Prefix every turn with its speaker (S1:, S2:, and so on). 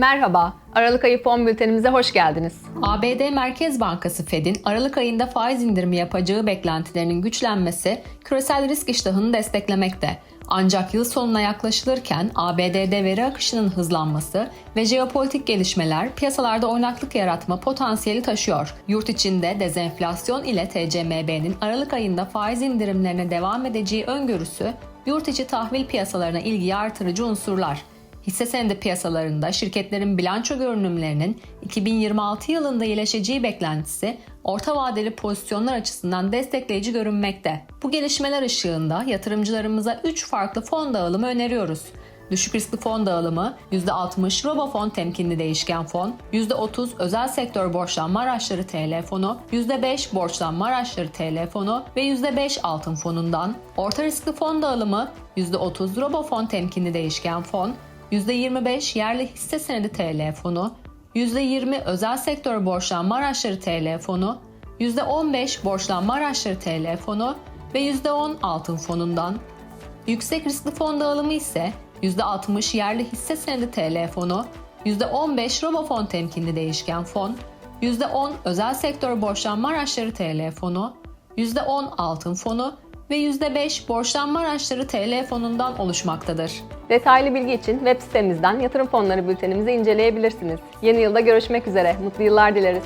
S1: Merhaba, Aralık ayı fon bültenimize hoş geldiniz.
S2: ABD Merkez Bankası Fed'in Aralık ayında faiz indirimi yapacağı beklentilerinin güçlenmesi küresel risk iştahını desteklemekte. Ancak yıl sonuna yaklaşılırken ABD'de veri akışının hızlanması ve jeopolitik gelişmeler piyasalarda oynaklık yaratma potansiyeli taşıyor. Yurt içinde dezenflasyon ile TCMB'nin Aralık ayında faiz indirimlerine devam edeceği öngörüsü yurt içi tahvil piyasalarına ilgi artırıcı unsurlar. Hisse senedi piyasalarında şirketlerin bilanço görünümlerinin 2026 yılında iyileşeceği beklentisi orta vadeli pozisyonlar açısından destekleyici görünmekte. Bu gelişmeler ışığında yatırımcılarımıza 3 farklı fon dağılımı öneriyoruz. Düşük riskli fon dağılımı, %60 RoboFon temkinli değişken fon, %30 özel sektör borçlanma araçları TL fonu, %5 borçlanma araçları TL fonu ve %5 altın fonundan, orta riskli fon dağılımı, %30 RoboFon temkinli değişken fon, %25 yerli hisse senedi TL fonu, %20 özel sektör borçlanma araçları TL fonu, %15 borçlanma araçları TL fonu ve %10 altın fonundan. Yüksek riskli fon dağılımı ise %60 yerli hisse senedi TL fonu, %15 RoboFon temkinli değişken fon, %10 özel sektör borçlanma araçları TL fonu, %10 altın fonu ve %5 borçlanma araçları TL fonundan oluşmaktadır.
S1: Detaylı bilgi için web sitemizden yatırım fonları bültenimizi inceleyebilirsiniz. Yeni yılda görüşmek üzere, mutlu yıllar dileriz.